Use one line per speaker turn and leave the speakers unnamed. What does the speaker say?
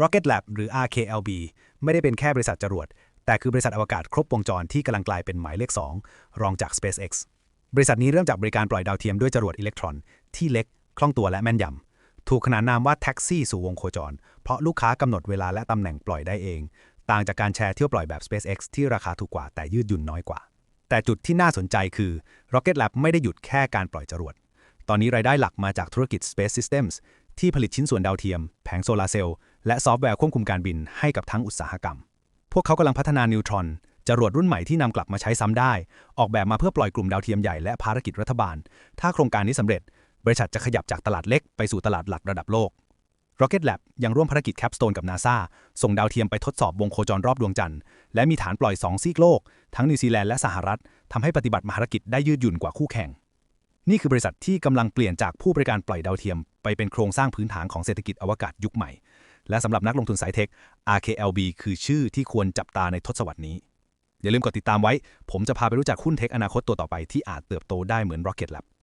Rocket Lab หรือ RKLB ไม่ได้เป็นแค่บริษัทจรวด แต่คือบริษัทอวกาศครบวงจรที่กำลังกลายเป็นหมายเลข 2 รองจาก SpaceX บริษัทนี้เริ่มจากบริการปล่อยดาวเทียมด้วยจรวดอิเล็กตรอน ที่เล็ก คล่องตัวและแม่นยำ ถูกขนานนามว่าแท็กซี่สู่วงโคจร เพราะลูกค้ากำหนดเวลาและตำแหน่งปล่อยได้เอง ต่างจากการแชร์เที่ยวปล่อยแบบ SpaceX ที่ราคาถูกกว่าแต่ยืดหยุ่นน้อยกว่า แต่จุดที่น่าสนใจคือ Rocket Lab ไม่ได้หยุดแค่การปล่อยจรวด ตอนนี้รายได้หลักมาจากธุรกิจ Space Systems ที่ผลิตชิ้นส่วนดาวเทียม แผงโซลาร์เซลล์ และซอฟต์แวร์ควบคุมการบินให้กับทั้งอุตสาหกรรม พวกเขากำลังพัฒนานิวทรอนจรวดรุ่นใหม่ที่นำกลับมาใช้ซ้ำได้ ออกแบบมาเพื่อปล่อยกลุ่มดาวเทียมใหญ่และภารกิจรัฐบาล ถ้าโครงการนี้สำเร็จ บริษัทจะขยับจากตลาดเล็กไปสู่ตลาดหลักระดับโลก Rocket Lab ยังร่วมภารกิจ Capstone กับ NASA ส่งดาวเทียมไปทดสอบวงโคจรรอบดวงจันทร์ และมีฐานปล่อย 2 ซีกโลก ทั้งนิวซีแลนด์และสหรัฐทำให้ปฏิบัติมหารกิจได้ยืดหยุ่นกว่าคู่แข่ง นี่คือบริษัทที่กำลังเปลี่ยนจากผู้บริการปล่อยดาวเทียม ไปเป็นโครงสร้างพื้นฐานของเศรษฐกิจอวกาศยุคใหม่ และสำหรับนักลงทุนสายเทค RKLB คือชื่อที่ควรจับตาในทศวรรษนี้ อย่าลืมกดติดตามไว้ ผมจะพาไปรู้จักหุ้นเทคอนาคตตัวต่อไปที่อาจเติบโตได้เหมือน Rocket Lab